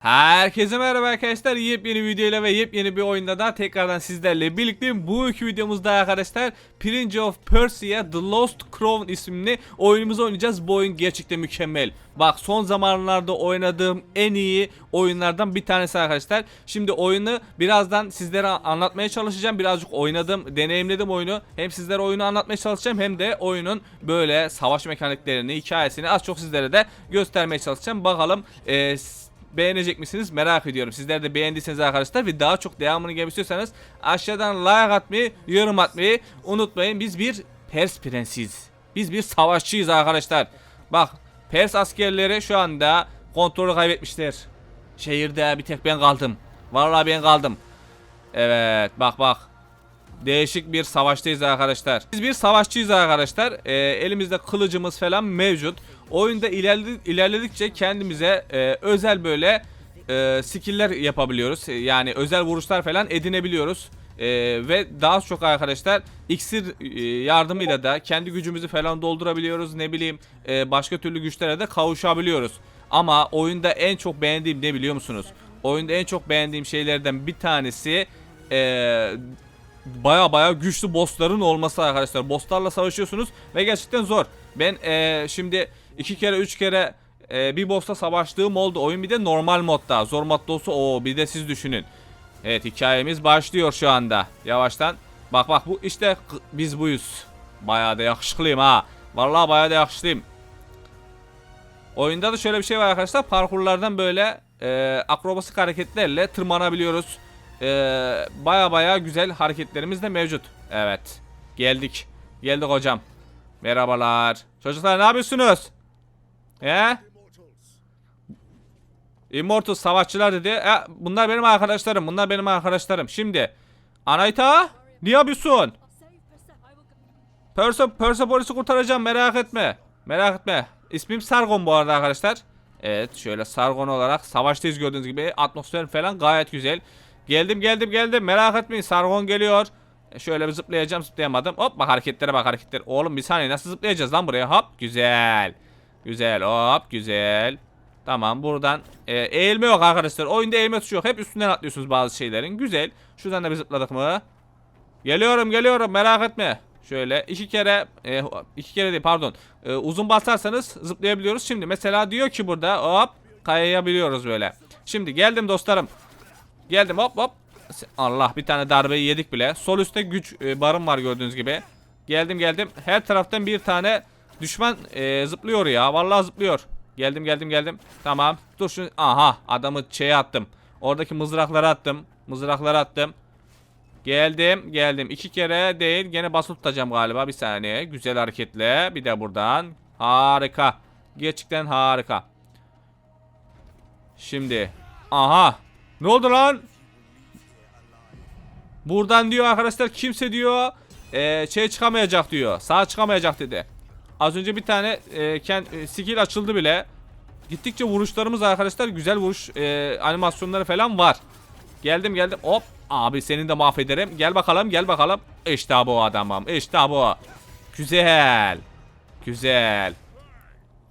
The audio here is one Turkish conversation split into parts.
Herkese merhaba arkadaşlar. Yepyeni videoyla ve yepyeni bir oyunda da tekrardan sizlerle birlikteyim. Bu iki videomuzda arkadaşlar Prince of Persia The Lost Crown isimli oyunumuzu oynayacağız. Bu oyun gerçekten mükemmel. Bak son zamanlarda oynadığım en iyi oyunlardan bir tanesi arkadaşlar. Şimdi oyunu birazdan sizlere anlatmaya çalışacağım. Birazcık oynadım, deneyimledim oyunu. Hem sizlere oyunu anlatmaya çalışacağım hem de oyunun böyle savaş mekaniklerini, hikayesini az çok sizlere de göstermeye çalışacağım. Bakalım eee beğenecek misiniz merak ediyorum. Sizler de beğendiyseniz arkadaşlar ve daha çok devamını gelmek istiyorsanız aşağıdan like atmayı, yorum atmayı unutmayın. Biz bir Pers prensiyiz. Biz bir savaşçıyız arkadaşlar. Bak Pers askerleri şu anda kontrolü kaybetmişler. Şehirde bir tek ben kaldım. Vallahi ben kaldım. Evet bak bak. Değişik bir savaştayız arkadaşlar. Biz bir savaşçıyız arkadaşlar. Ee, elimizde kılıcımız falan mevcut. Oyunda ilerledi- ilerledikçe kendimize e, özel böyle e, skill'ler yapabiliyoruz. E, Yani özel vuruşlar falan edinebiliyoruz. E, ve daha çok arkadaşlar iksir e, yardımıyla da kendi gücümüzü falan doldurabiliyoruz. Ne bileyim e, başka türlü güçlere de kavuşabiliyoruz. Ama oyunda en çok beğendiğim ne biliyor musunuz? Oyunda en çok beğendiğim şeylerden bir tanesi e, baya baya güçlü bossların olması arkadaşlar. Bosslarla savaşıyorsunuz ve gerçekten zor. Ben eee, şimdi iki kere üç kere eee, bir bossla savaştığım oldu. Oyun bir de normal modda. Zor modda olsa o bir de siz düşünün. Evet hikayemiz başlıyor şu anda. Yavaştan. Bak bak bu işte biz buyuz. Baya da yakışıklıyım ha. Vallahi baya da yakışıklıyım. Oyunda da şöyle bir şey var arkadaşlar. Parkurlardan böyle eee akrobasik hareketlerle tırmanabiliyoruz. Eee baya baya güzel hareketlerimiz de mevcut. Evet. Geldik. Geldik hocam. Merhabalar. Çocuklar ne yapıyorsunuz? He? Immortal savaşçılar dedi. E, bunlar benim arkadaşlarım. Bunlar benim arkadaşlarım. Şimdi. Anayta. Ne yapıyorsun? Perso Persepolis'i kurtaracağım merak etme. Merak etme. İsmim Sargon bu arada arkadaşlar. Evet şöyle Sargon olarak savaştayız gördüğünüz gibi. Atmosfer falan gayet güzel. Geldim geldim geldim merak etmeyin Sargon geliyor. E, Şöyle bir zıplayacağım zıplayamadım. Hop bak hareketlere bak hareketler. Oğlum bir saniye nasıl zıplayacağız lan buraya? Hop güzel. Güzel hop güzel. Tamam buradan e, eğilme yok arkadaşlar. Oyunda eğilme tuşu yok. Hep üstünden atlıyorsunuz bazı şeylerin. Güzel. Şuradan da bir zıpladık mı? Geliyorum geliyorum merak etme. Şöyle iki kere e, iki kere değil pardon. E, uzun basarsanız zıplayabiliyoruz. Şimdi mesela diyor ki burada hop kayayabiliyoruz böyle. Şimdi geldim dostlarım. Geldim hop hop. Allah bir tane darbeyi yedik bile. Sol üstte güç e, barım var gördüğünüz gibi. Geldim geldim. Her taraftan bir tane düşman e, zıplıyor ya. Vallahi zıplıyor. Geldim geldim geldim. Tamam. Dur şu aha adamı şeye attım. Oradaki mızrakları attım. Mızrakları attım. Geldim geldim. iki kere değil. Gene basılı tutacağım galiba. Bir saniye. Güzel hareketle. Bir de buradan. Harika. Gerçekten harika. Şimdi. Aha. Ne oldu lan? Buradan diyor arkadaşlar kimse diyor eee, şey çıkamayacak diyor. Sağ çıkamayacak dedi. Az önce bir tane eee, kend, e, skill açıldı bile. Gittikçe vuruşlarımız arkadaşlar güzel vuruş eee, animasyonları falan var. Geldim geldim. Hop. Abi seni de mahvederim. Gel bakalım gel bakalım. İşte bu adamım. İşte bu. Güzel. Güzel.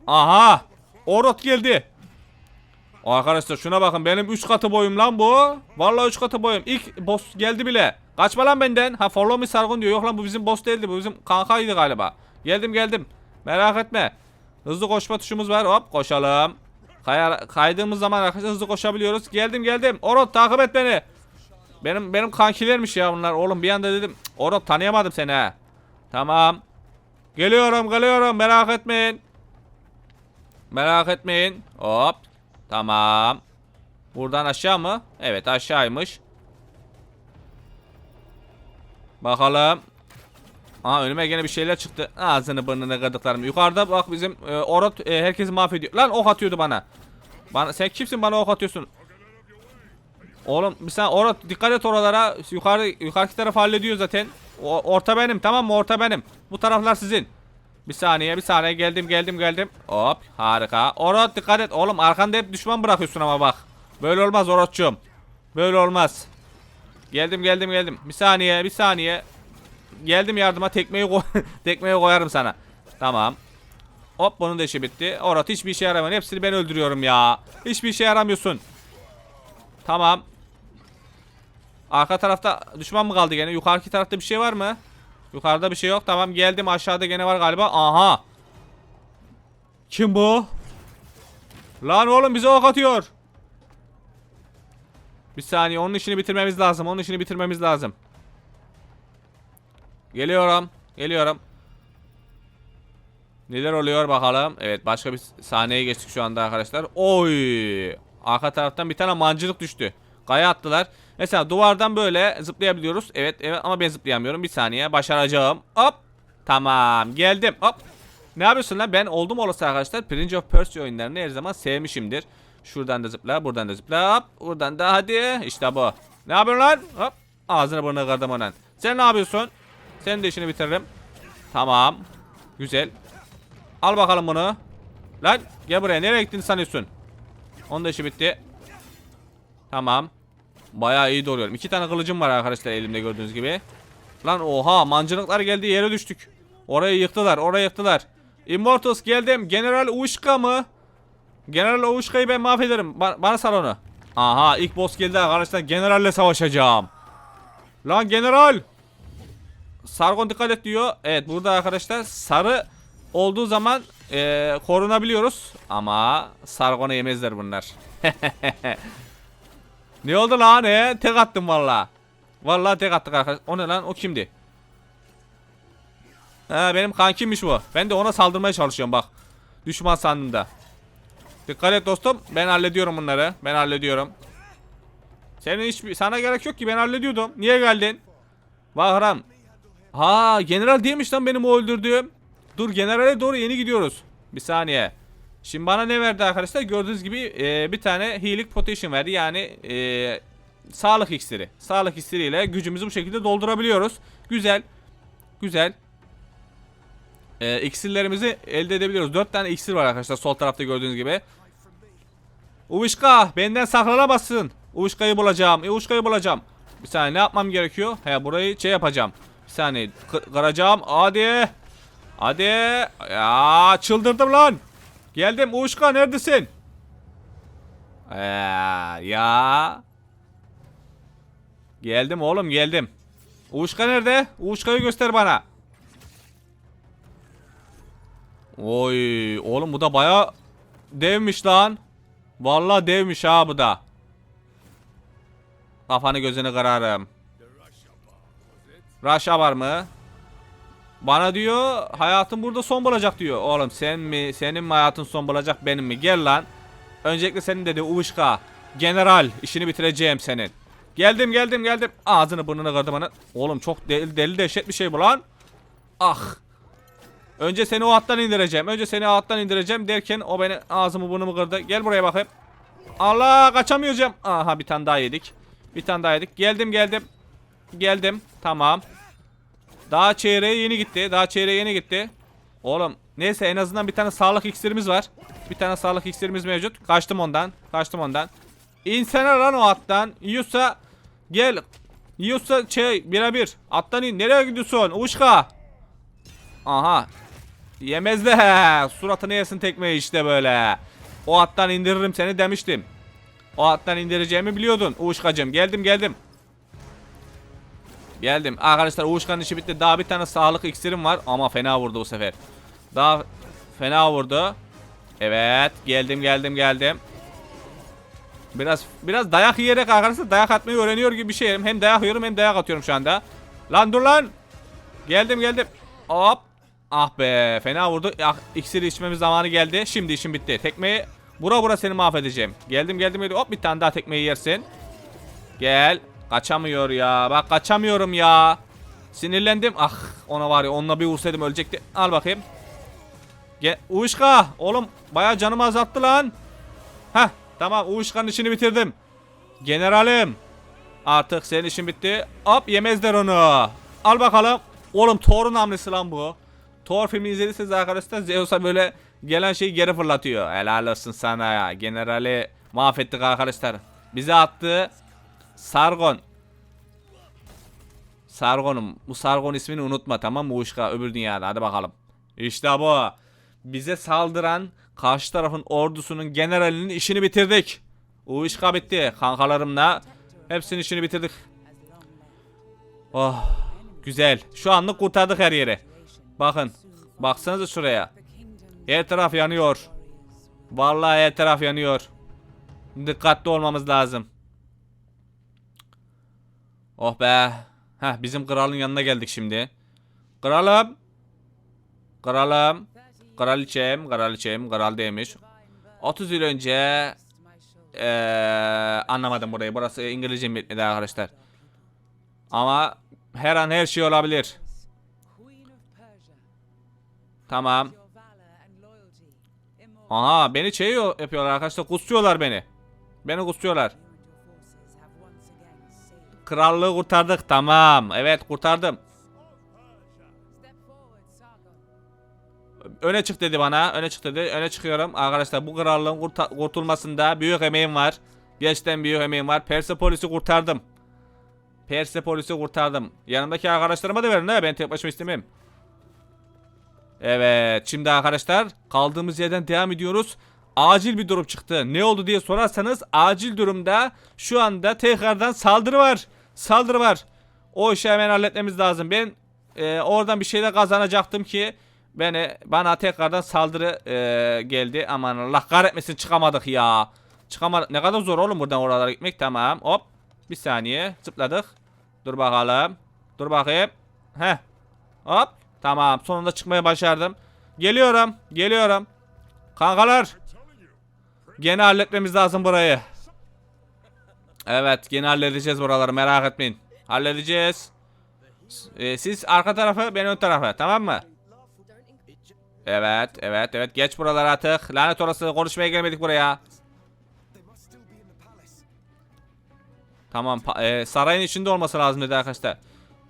Aha. Orot geldi. Arkadaşlar şuna bakın benim 3 katı boyum lan bu. Vallahi 3 katı boyum. İlk boss geldi bile. Kaçma lan benden. Ha follow me Sargon diyor. Yok lan bu bizim boss değildi. Bu bizim kankaydı galiba. Geldim geldim. Merak etme. Hızlı koşma tuşumuz var. Hop koşalım. Kaya, kaydığımız zaman arkadaşlar hızlı koşabiliyoruz. Geldim geldim. Orot takip et beni. Benim benim kankilermiş ya bunlar. Oğlum bir anda dedim. "Cık, Orot tanıyamadım seni ha. Tamam. Geliyorum geliyorum merak etmeyin. Merak etmeyin. Hop. Tamam. Buradan aşağı mı? Evet aşağıymış. Bakalım. Aha önüme gene bir şeyler çıktı. Ağzını burnunu gıdıklarım. Yukarıda bak bizim e, Orot e, herkesi mahvediyor. Lan ok atıyordu bana. Bana sen kimsin bana ok atıyorsun? Oğlum sen Orot dikkat et oralara. Yukarı yukarıki taraf hallediyor zaten. O, orta benim tamam mı? Orta benim. Bu taraflar sizin. Bir saniye bir saniye geldim geldim geldim. Hop harika. Orot dikkat et. Oğlum arkanda hep düşman bırakıyorsun ama bak. Böyle olmaz Orotçum. Böyle olmaz. Geldim geldim geldim. Bir saniye bir saniye. Geldim yardıma tekmeyi koy tekmeyi koyarım sana. Tamam. Hop bunun da işi bitti. Orot hiçbir işe yaramıyor. Hepsini ben öldürüyorum ya. Hiçbir işe yaramıyorsun. Tamam. Arka tarafta düşman mı kaldı gene? Yukarıki tarafta bir şey var mı? Yukarıda bir şey yok. Tamam geldim. Aşağıda gene var galiba. Aha. Kim bu? Lan oğlum bize ok atıyor. Bir saniye onun işini bitirmemiz lazım. Onun işini bitirmemiz lazım. Geliyorum. Geliyorum. Neler oluyor bakalım. Evet başka bir sahneye geçtik şu anda arkadaşlar. Oy. Arka taraftan bir tane mancılık düştü. Kaya attılar. Mesela duvardan böyle zıplayabiliyoruz. Evet evet ama ben zıplayamıyorum. Bir saniye başaracağım. Hop. Tamam geldim. Hop. Ne yapıyorsun lan? Ben oldum olası arkadaşlar. Prince of Persia oyunlarını her zaman sevmişimdir. Şuradan da zıpla, buradan da zıpla. Hop. Buradan da hadi. İşte bu. Ne yapıyorsun lan? Hop. Ağzını burnunu kırdım onun. Sen ne yapıyorsun? Senin de işini bitiririm. Tamam. Güzel. Al bakalım bunu. Lan gel buraya. Nereye gittin sanıyorsun? Onun da işi bitti. Tamam. Bayağı iyi doğruyorum. İki tane kılıcım var arkadaşlar elimde gördüğünüz gibi. Lan oha mancınıklar geldi yere düştük. Orayı yıktılar orayı yıktılar. Immortals geldim. General Uşka mı? General Uşka'yı ben mahvederim. Ba- bana sal onu. Aha ilk boss geldi arkadaşlar. Generalle savaşacağım. Lan general. Sargon dikkat et diyor. Evet burada arkadaşlar sarı olduğu zaman eee, korunabiliyoruz. Ama Sargon'u yemezler bunlar. ne oldu lan he? Tek attım valla. Valla tek attık arkadaşlar. O ne lan? O kimdi? Ha benim kankimmiş bu. Ben de ona saldırmaya çalışıyorum bak. Düşman sandığında. Dikkat et dostum. Ben hallediyorum bunları. Ben hallediyorum. Senin hiç sana gerek yok ki ben hallediyordum. Niye geldin? Bahram. Ha general değilmiş lan benim o öldürdüğüm. Dur generale doğru yeni gidiyoruz. Bir saniye. Şimdi bana ne verdi arkadaşlar? Gördüğünüz gibi e, bir tane healing potion verdi. Yani e, sağlık iksiri. Sağlık iksiriyle gücümüzü bu şekilde doldurabiliyoruz. Güzel. Güzel. E, iksirlerimizi elde edebiliyoruz. 4 tane iksir var arkadaşlar sol tarafta gördüğünüz gibi. Uvuşka benden saklanamazsın. Uvuşka'yı bulacağım. E, Uvuşka'yı bulacağım. Bir saniye ne yapmam gerekiyor? He burayı şey yapacağım. Bir saniye kı- kıracağım. Hadi. Hadi. Ya çıldırdım lan. Geldim Uvuşka neredesin? Ee, ya. Geldim oğlum geldim. Uvuşka nerede? Uvuşka'yı göster bana. Oy oğlum bu da baya devmiş lan. Vallahi devmiş ha bu da. Kafanı gözünü kırarım. Raşa var mı? Bana diyor hayatın burada son bulacak diyor. Oğlum sen mi senin mi hayatın son bulacak benim mi? Gel lan. Öncelikle senin dedi Uvuşka. General işini bitireceğim senin. Geldim geldim geldim. Ağzını burnunu kırdım bana. Oğlum çok deli, deli dehşet bir şey bu lan. Ah. Önce seni o attan indireceğim. Önce seni o attan indireceğim derken o beni ağzımı burnumu kırdı. Gel buraya bakayım. Allah kaçamayacağım. Aha bir tane daha yedik. Bir tane daha yedik. Geldim geldim. Geldim. Tamam. Daha çeyreğe yeni gitti. Daha çeyreğe yeni gitti. Oğlum neyse en azından bir tane sağlık iksirimiz var. Bir tane sağlık iksirimiz mevcut. Kaçtım ondan. Kaçtım ondan. İnsene lan o attan. Yiyorsa gel. Yiyorsa şey birebir. Attan in. Nereye gidiyorsun? Uşka. Aha. Yemez de. Suratını yesin tekmeyi işte böyle. O attan indiririm seni demiştim. O attan indireceğimi biliyordun. Uşkacım geldim geldim. Geldim. Arkadaşlar Uğuşkan'ın işi bitti. Daha bir tane sağlık iksirim var. Ama fena vurdu bu sefer. Daha fena vurdu. Evet. Geldim geldim geldim. Biraz biraz dayak yiyerek arkadaşlar dayak atmayı öğreniyor gibi bir şeyim. Hem dayak yiyorum hem dayak atıyorum şu anda. Lan dur lan. Geldim geldim. Hop. Ah be fena vurdu. Ah, iksiri içmemiz zamanı geldi. Şimdi işim bitti. Tekmeyi bura bura seni mahvedeceğim. Geldim geldim geldim. Hop bir tane daha tekmeyi yersin. Gel. Kaçamıyor ya. Bak kaçamıyorum ya. Sinirlendim. Ah ona var ya onunla bir vursaydım ölecekti. Al bakayım. Gel. Uşka. Oğlum baya canımı azalttı lan. Heh tamam Uşka'nın işini bitirdim. Generalim. Artık senin işin bitti. Hop yemezler onu. Al bakalım. Oğlum Thor'un hamlesi lan bu. Thor filmi izlediyseniz arkadaşlar Zeus'a böyle gelen şeyi geri fırlatıyor. Helal olsun sana ya. Generali mahvettik arkadaşlar. Bize attı. Sargon. Sargon'um. Bu Sargon ismini unutma tamam mı Uşka öbür dünyada hadi bakalım. İşte bu. Bize saldıran karşı tarafın ordusunun generalinin işini bitirdik. İş bitti. Kankalarımla hepsinin işini bitirdik. Oh güzel. Şu anlık kurtardık her yeri. Bakın. Baksanıza şuraya. Her taraf yanıyor. Vallahi her taraf yanıyor. Dikkatli olmamız lazım. Oh be. Heh bizim kralın yanına geldik şimdi. Kralım. Kralım. Kraliçem, kraliçem, kral demiş. 30 yıl önce eee anlamadım burayı. Burası İngilizce bitmedi arkadaşlar. Ama her an her şey olabilir. Tamam. Aha beni şey yapıyorlar arkadaşlar. Kusuyorlar beni. Beni kusuyorlar. Krallığı kurtardık. Tamam. Evet kurtardım. Öne çık dedi bana. Öne çık dedi. Öne çıkıyorum. Arkadaşlar bu krallığın kurta- kurtulmasında büyük emeğim var. Gerçekten büyük emeğim var. Persepolis'i kurtardım. Persepolis'i kurtardım. Yanımdaki arkadaşlarıma da verin ha. Ben tek başıma istemem. Evet. Şimdi arkadaşlar kaldığımız yerden devam ediyoruz. Acil bir durum çıktı. Ne oldu diye sorarsanız acil durumda şu anda tekrardan saldırı var. Saldırı var. O işi hemen halletmemiz lazım. Ben e, oradan bir şeyler kazanacaktım ki beni bana tekrardan saldırı e, geldi. Aman Allah kahretmesin çıkamadık ya. Çıkamadık. Ne kadar zor oğlum buradan oralara gitmek. Tamam. Hop. Bir saniye. Zıpladık. Dur bakalım. Dur bakayım. Heh. Hop. Tamam. Sonunda çıkmaya başardım. Geliyorum. Geliyorum. Kankalar. Gene halletmemiz lazım burayı. Evet. Gene halledeceğiz buraları. Merak etmeyin. Halledeceğiz. S- e, siz arka tarafı ben ön tarafı. Tamam mı? Evet. Evet. Evet. Geç buralara artık. Lanet orası. Konuşmaya gelmedik buraya. Tamam. e, sarayın içinde olması lazım dedi arkadaşlar.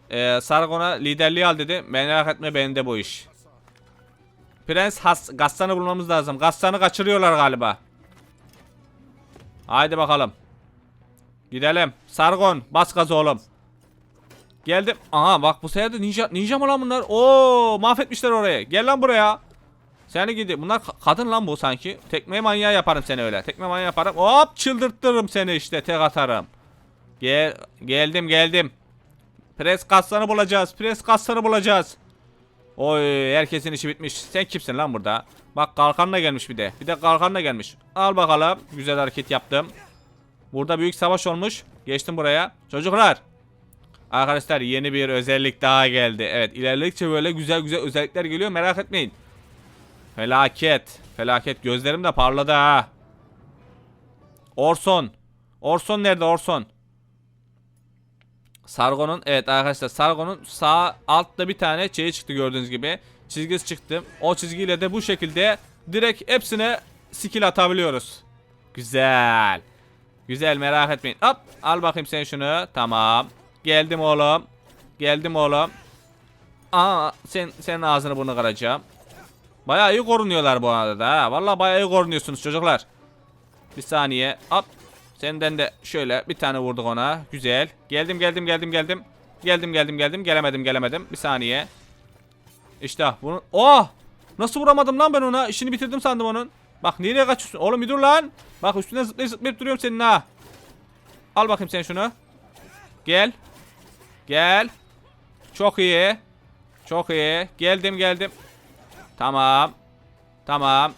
E, Sargon'a liderliği al dedi. Merak etme benim de bu iş. Prens Has Gassan'ı bulmamız lazım. Gassan'ı kaçırıyorlar galiba. Haydi bakalım. Gidelim. Sargon bas gaz oğlum. Geldim. Aha bak bu sefer de ninja, ninja mı lan bunlar? Oo mahvetmişler orayı. Gel lan buraya. Seni gidi. Bunlar ka- kadın lan bu sanki. Tekme manyağı yaparım seni öyle. Tekme manyağı yaparım. Hop çıldırtırım seni işte. Tek atarım. Gel geldim geldim. Pres kaslarını bulacağız. Pres kaslarını bulacağız. Oy herkesin işi bitmiş. Sen kimsin lan burada? Bak kalkanla gelmiş bir de. Bir de kalkanla gelmiş. Al bakalım. Güzel hareket yaptım. Burada büyük savaş olmuş. Geçtim buraya. Çocuklar. Arkadaşlar yeni bir özellik daha geldi. Evet ilerledikçe böyle güzel güzel özellikler geliyor. Merak etmeyin. Felaket. Felaket. Gözlerim de parladı ha. Orson. Orson nerede Orson? Sargon'un evet arkadaşlar Sargon'un sağ altta bir tane şeyi çıktı gördüğünüz gibi. Çizgisi çıktı. O çizgiyle de bu şekilde direkt hepsine skill atabiliyoruz. Güzel. Güzel merak etmeyin. Hop al bakayım sen şunu. Tamam. Geldim oğlum. Geldim oğlum. Aa sen senin ağzını bunu kıracağım. Bayağı iyi korunuyorlar bu arada ha. Vallahi bayağı iyi korunuyorsunuz çocuklar. Bir saniye. Hop. Senden de şöyle bir tane vurduk ona. Güzel. Geldim geldim geldim geldim. Geldim geldim geldim. Gelemedim gelemedim. Bir saniye. İşte bunu. Oh! Nasıl vuramadım lan ben ona? İşini bitirdim sandım onun. Bak nereye kaçıyorsun? Oğlum bir dur lan. Bak üstüne zıplayıp zıplayıp duruyorum senin ha. Al bakayım sen şunu. Gel. Gel. Çok iyi. Çok iyi. Geldim geldim. Tamam. Tamam.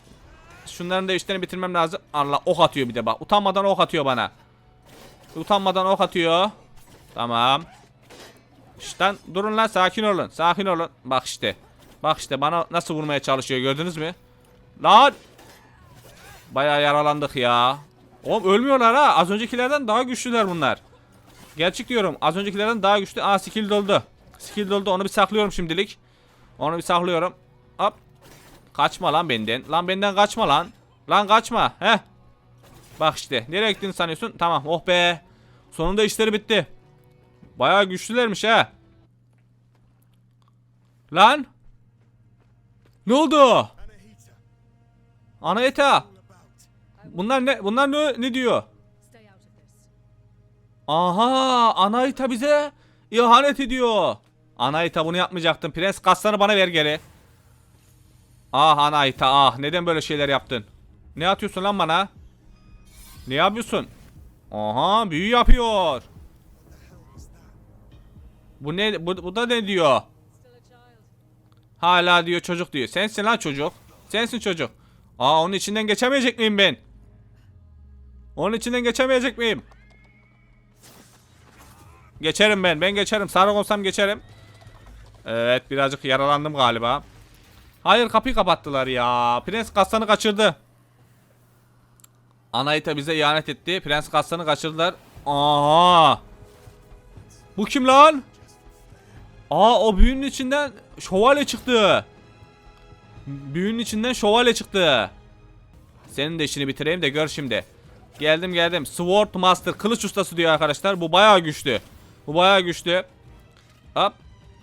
Şunların da işlerini bitirmem lazım. Allah ok atıyor bir de bak. Utanmadan ok atıyor bana. Utanmadan ok atıyor. Tamam. Lan durun lan sakin olun. Sakin olun. Bak işte. Bak işte bana nasıl vurmaya çalışıyor gördünüz mü? Lan. Bayağı yaralandık ya. Oğlum ölmüyorlar ha. Az öncekilerden daha güçlüler bunlar. Gerçek diyorum. Az öncekilerden daha güçlü. Aa skill doldu. Skill doldu. Onu bir saklıyorum şimdilik. Onu bir saklıyorum. Hop. Kaçma lan benden. Lan benden kaçma lan. Lan kaçma. Heh. Bak işte. Nereye gittiğini sanıyorsun? Tamam. Oh be. Sonunda işleri bitti. Bayağı güçlülermiş ha. Lan. Ne oldu? Anahita. Bunlar ne? Bunlar ne, ne diyor? Aha, Anahita bize ihanet ediyor. Anahita bunu yapmayacaktın. Prens kaslarını bana ver geri. Ah Anahita ah neden böyle şeyler yaptın? Ne atıyorsun lan bana? Ne yapıyorsun? Aha büyü yapıyor. Bu ne bu, bu da ne diyor? Hala diyor çocuk diyor. Sensin lan çocuk. Sensin çocuk. Aa onun içinden geçemeyecek miyim ben? Onun içinden geçemeyecek miyim? Geçerim ben. Ben geçerim. Sarık olsam geçerim. Evet birazcık yaralandım galiba. Hayır kapıyı kapattılar ya. Prens kassanı kaçırdı. Anaita bize ihanet etti. Prens kassanı kaçırdılar. Aha. Bu kim lan? Aa o büyünün içinden şövalye çıktı. Büyünün içinden şövalye çıktı. Senin de işini bitireyim de gör şimdi. Geldim geldim. Sword Master kılıç ustası diyor arkadaşlar. Bu bayağı güçlü. Bu bayağı güçlü. Hop.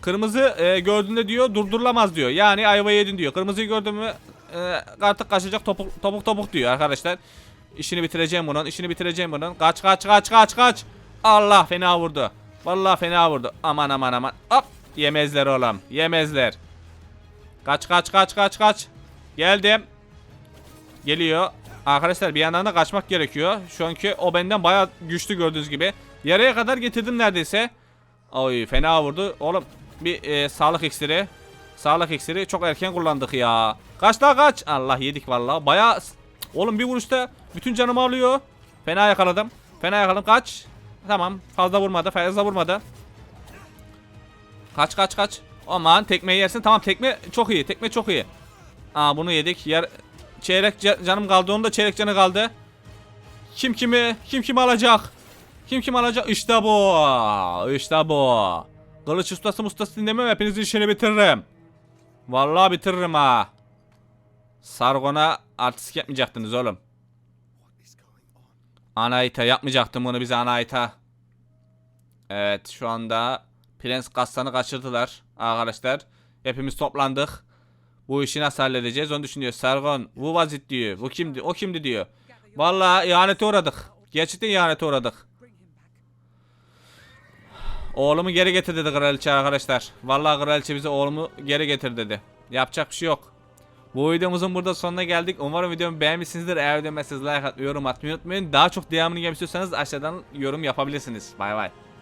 Kırmızı e, gördüğünde diyor durdurulamaz diyor. Yani ayva yedin diyor. Kırmızıyı gördün mü e, artık kaçacak topuk topuk topuk diyor arkadaşlar. İşini bitireceğim bunun. işini bitireceğim bunun. Kaç kaç kaç kaç kaç. Allah fena vurdu. Vallahi fena vurdu. Aman aman aman. Hop. Yemezler oğlum. Yemezler. Kaç kaç kaç kaç kaç. Geldim. Geliyor. Arkadaşlar bir yandan da kaçmak gerekiyor. Şu o benden bayağı güçlü gördüğünüz gibi. Yarıya kadar getirdim neredeyse. Oy fena vurdu. Oğlum bir e, sağlık iksiri. Sağlık iksiri çok erken kullandık ya. Kaç daha kaç. Allah yedik vallahi. Bayağı Oğlum bir vuruşta bütün canımı alıyor. Fena yakaladım. Fena yakaladım. Kaç. Tamam. Fazla vurmadı. Fazla vurmadı. Kaç kaç kaç. Aman tekmeyi yersin. Tamam tekme çok iyi. Tekme çok iyi. Aa bunu yedik. Yer çeyrek ca- canım kaldı. Onun da çeyrek canı kaldı. Kim kimi kim kimi alacak? Kim kim alacak? İşte bu. İşte bu. Kılıç ustası mustası dinlemem. Hepinizin işini bitiririm. Vallahi bitiririm ha. Sargon'a artistik yapmayacaktınız oğlum. Anaita yapmayacaktım bunu bize Anaita. Evet şu anda Prens Kassan'ı kaçırdılar arkadaşlar. Hepimiz toplandık. Bu işi nasıl halledeceğiz onu düşünüyor. Sargon bu vazit diyor. Bu kimdi? O kimdi diyor. Vallahi ihanete uğradık. Gerçekten ihanete uğradık. Oğlumu geri getir dedi kraliçe arkadaşlar. Vallahi kraliçe bize oğlumu geri getir dedi. Yapacak bir şey yok. Bu videomuzun burada sonuna geldik. Umarım videomu beğenmişsinizdir. Eğer beğenmezseniz like yorum atmayı unutmayın. Daha çok devamını gelmek istiyorsanız aşağıdan yorum yapabilirsiniz. Bay bay.